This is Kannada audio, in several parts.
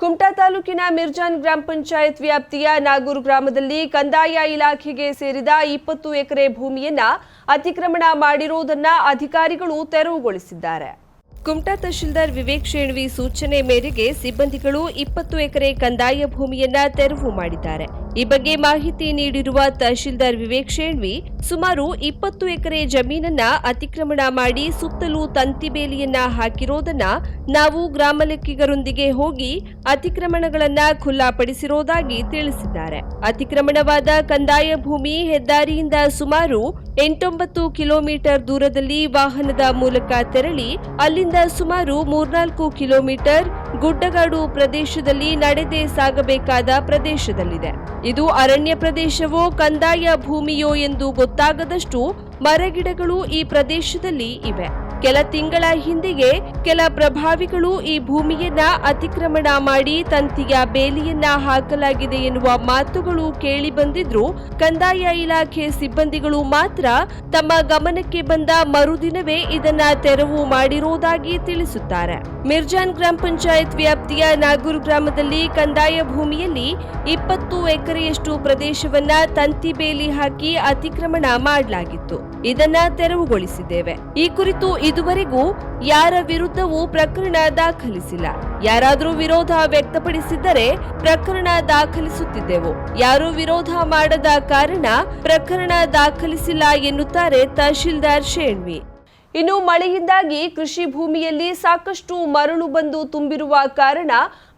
ಕುಮಟಾ ತಾಲೂಕಿನ ಮಿರ್ಜಾನ್ ಗ್ರಾಮ ಪಂಚಾಯತ್ ವ್ಯಾಪ್ತಿಯ ನಾಗೂರು ಗ್ರಾಮದಲ್ಲಿ ಕಂದಾಯ ಇಲಾಖೆಗೆ ಸೇರಿದ ಇಪ್ಪತ್ತು ಎಕರೆ ಭೂಮಿಯನ್ನ ಅತಿಕ್ರಮಣ ಮಾಡಿರುವುದನ್ನ ಅಧಿಕಾರಿಗಳು ತೆರವುಗೊಳಿಸಿದ್ದಾರೆ. ಕುಮಟಾ ತಹಶೀಲ್ದಾರ್ ವಿವೇಕ್ ಶೇಣ್ವಿ ಸೂಚನೆ ಮೇರೆಗೆ ಸಿಬ್ಬಂದಿಗಳು ಇಪ್ಪತ್ತು ಎಕರೆ ಕಂದಾಯ ಭೂಮಿಯನ್ನ ತೆರವು ಮಾಡಿದ್ದಾರೆ. ಈ ಬಗ್ಗೆ ಮಾಹಿತಿ ನೀಡಿರುವ ತಹಶೀಲ್ದಾರ್ ವಿವೇಕ್ ಶೇಣ್ವಿ, ಸುಮಾರು ಇಪ್ಪತ್ತು ಎಕರೆ ಜಮೀನನ್ನ ಅತಿಕ್ರಮಣ ಮಾಡಿ ಸುತ್ತಲೂ ತಂತಿ ಬೇಲಿಯನ್ನ ಹಾಕಿರೋದನ್ನ ನಾವು ಗ್ರಾಮ ಲೆಕ್ಕಿಗರೊಂದಿಗೆ ಹೋಗಿ ಅತಿಕ್ರಮಣಗಳನ್ನ ಖುಲ್ಲಾಪಡಿಸಿರೋದಾಗಿ ತಿಳಿಸಿದ್ದಾರೆ. ಅತಿಕ್ರಮಣವಾದ ಕಂದಾಯ ಭೂಮಿ ಹೆದ್ದಾರಿಯಿಂದ ಸುಮಾರು ಎಂಟೊಂಬತ್ತು ಕಿಲೋಮೀಟರ್ ದೂರದಲ್ಲಿ ವಾಹನದ ಮೂಲಕ ತೆರಳಿ ಅಲ್ಲಿಂದ ಸುಮಾರು ಮೂರ್ನಾಲ್ಕು ಕಿಲೋಮೀಟರ್ ಗುಡ್ಡಗಾಡು ಪ್ರದೇಶದಲ್ಲಿ ನಡೆದೇ ಸಾಗಬೇಕಾದ ಪ್ರದೇಶದಲ್ಲಿದೆ. ಇದು ಅರಣ್ಯ ಪ್ರದೇಶವೋ ಕಂದಾಯ ಭೂಮಿಯೋ ಎಂದು ಗೊತ್ತಾಗದಷ್ಟು ಮರಗಿಡಗಳು ಈ ಪ್ರದೇಶದಲ್ಲಿ ಇವೆ. ಕೆಲ ತಿಂಗಳ ಹಿಂದೆಯೇ ಕೆಲ ಪ್ರಭಾವಿಗಳು ಈ ಭೂಮಿಯನ್ನ ಅತಿಕ್ರಮಣ ಮಾಡಿ ತಂತಿಯ ಬೇಲಿಯನ್ನ ಹಾಕಲಾಗಿದೆ ಎನ್ನುವ ಮಾತುಗಳು ಕೇಳಿ ಬಂದಿದ್ರು. ಕಂದಾಯ ಇಲಾಖೆ ಸಿಬ್ಬಂದಿಗಳು ಮಾತ್ರ ತಮ್ಮ ಗಮನಕ್ಕೆ ಬಂದ ಮರುದಿನವೇ ಇದನ್ನ ತೆರವು ಮಾಡಿರುವುದಾಗಿ ತಿಳಿಸುತ್ತಾರೆ. ಮಿರ್ಜಾನ್ ಗ್ರಾಮ ಪಂಚಾಯತ್ ವ್ಯಾಪ್ತಿಯ ನಾಗೂರು ಗ್ರಾಮದಲ್ಲಿ ಕಂದಾಯ ಭೂಮಿಯಲ್ಲಿ ಇಪ್ಪತ್ತು ಎಕರೆಯಷ್ಟು ಪ್ರದೇಶವನ್ನ ತಂತಿ ಬೇಲಿ ಹಾಕಿ ಅತಿಕ್ರಮಣ ಮಾಡಲಾಗಿತ್ತು. ಇದನ್ನ ತೆರವುಗೊಳಿಸಿದ್ದೇವೆ. ಈ ಕುರಿತು ಇದುವರೆಗೂ ಯಾರ ವಿರುದ್ಧವೂ ಪ್ರಕರಣ ದಾಖಲಿಸಿಲ್ಲ. ಯಾರಾದರೂ ವಿರೋಧ ವ್ಯಕ್ತಪಡಿಸಿದ್ದರೆ ಪ್ರಕರಣ ದಾಖಲಿಸುತ್ತಿದ್ದೆವು. ಯಾರೂ ವಿರೋಧ ಮಾಡದ ಕಾರಣ ಪ್ರಕರಣ ದಾಖಲಿಸಿಲ್ಲ ಎನ್ನುತ್ತಾರೆ ತಹಶೀಲ್ದಾರ್ ಶೇಣ್ವಿ. ಇನ್ನು ಮಳೆಯಿಂದಾಗಿ ಕೃಷಿ ಭೂಮಿಯಲ್ಲಿ ಸಾಕಷ್ಟು ಮರಳು ಬಂದು ತುಂಬಿರುವ ಕಾರಣ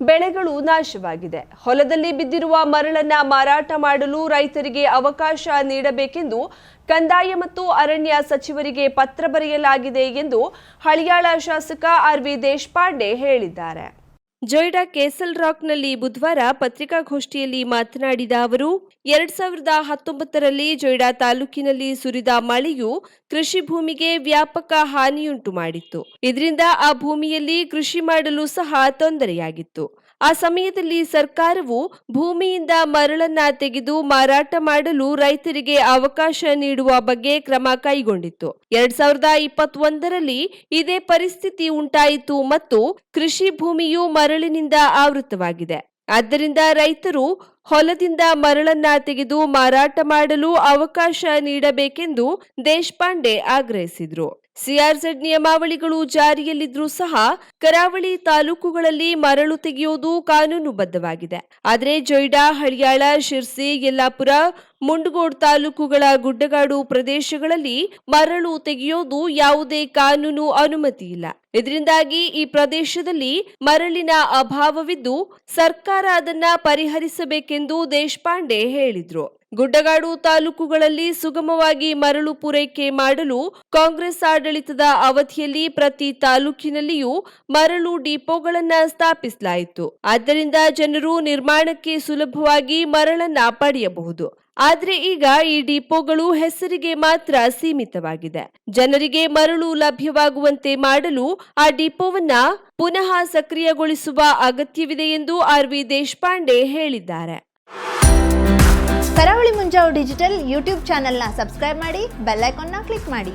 ಬೆಳೆಗಳು ನಾಶವಾಗಿದೆ. ಹೊಲದಲ್ಲಿ ಬಿದ್ದಿರುವ ಮರಳನ್ನ ಮಾರಾಟ ಮಾಡಲು ರೈತರಿಗೆ ಅವಕಾಶ ನೀಡಬೇಕೆಂದು ಕಂದಾಯ ಮತ್ತು ಅರಣ್ಯ ಸಚಿವರಿಗೆ ಪತ್ರ ಬರೆಯಲಾಗಿದೆ ಎಂದು ಹಳಿಯಾಳ ಶಾಸಕ ಆರ್ ವಿ ದೇಶಪಾಂಡೆ ಹೇಳಿದ್ದಾರೆ. ಜೊಯ್ಡಾ ಕೇಸಲ್ ರಾಕ್ನಲ್ಲಿ ಬುಧವಾರ ಪತ್ರಿಕಾಗೋಷ್ಠಿಯಲ್ಲಿ ಮಾತನಾಡಿದ ಅವರು, ಎರಡ್ ಸಾವಿರದ ಹತ್ತೊಂಬತ್ತರಲ್ಲಿ ಜೊಯ್ಡಾ ತಾಲೂಕಿನಲ್ಲಿ ಸುರಿದ ಮಳೆಯು ಕೃಷಿ ಭೂಮಿಗೆ ವ್ಯಾಪಕ ಹಾನಿಯುಂಟು ಮಾಡಿತ್ತು. ಇದರಿಂದ ಆ ಭೂಮಿಯಲ್ಲಿ ಕೃಷಿ ಮಾಡಲು ಸಹ ತೊಂದರೆಯಾಗಿತ್ತು. ಆ ಸಮಯದಲ್ಲಿ ಸರ್ಕಾರವು ಭೂಮಿಯಿಂದ ಮರಳನ್ನ ತೆಗೆದು ಮಾರಾಟ ಮಾಡಲು ರೈತರಿಗೆ ಅವಕಾಶ ನೀಡುವ ಬಗ್ಗೆ ಕ್ರಮ ಕೈಗೊಂಡಿತ್ತು. ಎರಡ್ ಸಾವಿರದ ಇಪ್ಪತ್ತೊಂದರಲ್ಲಿ ಇದೇ ಪರಿಸ್ಥಿತಿ ಉಂಟಾಯಿತು ಮತ್ತು ಕೃಷಿ ಭೂಮಿಯು ಮರಳಿನಿಂದ ಆವೃತವಾಗಿದೆ ಆದ್ದರಿಂದ ರೈತರು ಹೊಲದಿಂದ ಮರಳನ್ನ ತೆಗೆದು ಮಾರಾಟ ಮಾಡಲು ಅವಕಾಶ ನೀಡಬೇಕೆಂದು ದೇಶಪಾಂಡೆ ಆಗ್ರಹಿಸಿದರು. ಸಿಆರ್ಜೆಡ್ ನಿಯಮಾವಳಿಗಳು ಜಾರಿಯಲ್ಲಿದ್ರೂ ಸಹ ಕರಾವಳಿ ತಾಲೂಕುಗಳಲ್ಲಿ ಮರಳು ತೆಗೆಯುವುದು ಕಾನೂನುಬದ್ಧವಾಗಿದೆ. ಆದರೆ ಜೊಯ್ಡಾ, ಹಳಿಯಾಳ, ಶಿರ್ಸಿ, ಯಲ್ಲಾಪುರ, ಮುಂಡಗೋಡ್ ತಾಲೂಕುಗಳ ಗುಡ್ಡಗಾಡು ಪ್ರದೇಶಗಳಲ್ಲಿ ಮರಳು ತೆಗೆಯೋದು ಯಾವುದೇ ಕಾನೂನು ಅನುಮತಿ ಇಲ್ಲ. ಇದರಿಂದಾಗಿ ಈ ಪ್ರದೇಶದಲ್ಲಿ ಮರಳಿನ ಅಭಾವವಿದ್ದು ಸರ್ಕಾರ ಅದನ್ನ ಪರಿಹರಿಸಬೇಕೆಂದು ದೇಶಪಾಂಡೆ ಹೇಳಿದ್ರು. ಗುಡ್ಡಗಾಡು ತಾಲೂಕುಗಳಲ್ಲಿ ಸುಗಮವಾಗಿ ಮರಳು ಪೂರೈಕೆ ಮಾಡಲು ಕಾಂಗ್ರೆಸ್ ಆಡಳಿತದ ಅವಧಿಯಲ್ಲಿ ಪ್ರತಿ ತಾಲೂಕಿನಲ್ಲಿಯೂ ಮರಳು ಡಿಪೋಗಳನ್ನು ಸ್ಥಾಪಿಸಲಾಯಿತು. ಆದ್ದರಿಂದ ಜನರು ನಿರ್ಮಾಣಕ್ಕೆ ಸುಲಭವಾಗಿ ಮರಳನ್ನ ಪಡೆಯಬಹುದು. ಆದರೆ ಈಗ ಈ ಡಿಪೋಗಳು ಹೆಸರಿಗೆ ಮಾತ್ರ ಸೀಮಿತವಾಗಿದೆ. ಜನರಿಗೆ ಮರಳು ಲಭ್ಯವಾಗುವಂತೆ ಮಾಡಲು ಆ ಡಿಪೋವನ್ನ ಪುನಃ ಸಕ್ರಿಯಗೊಳಿಸುವ ಅಗತ್ಯವಿದೆ ಎಂದು ಆರ್ ವಿ ದೇಶಪಾಂಡೆ ಹೇಳಿದ್ದಾರೆ. ಕರಾವಳಿ ಮುಂಜಾವು ಡಿಜಿಟಲ್ ಯೂಟ್ಯೂಬ್ ಚಾನೆಲ್ನ ಸಬ್ಸ್ಕ್ರೈಬ್ ಮಾಡಿ ಬೆಲ್ ಐಕಾನ್ನ ಕ್ಲಿಕ್ ಮಾಡಿ.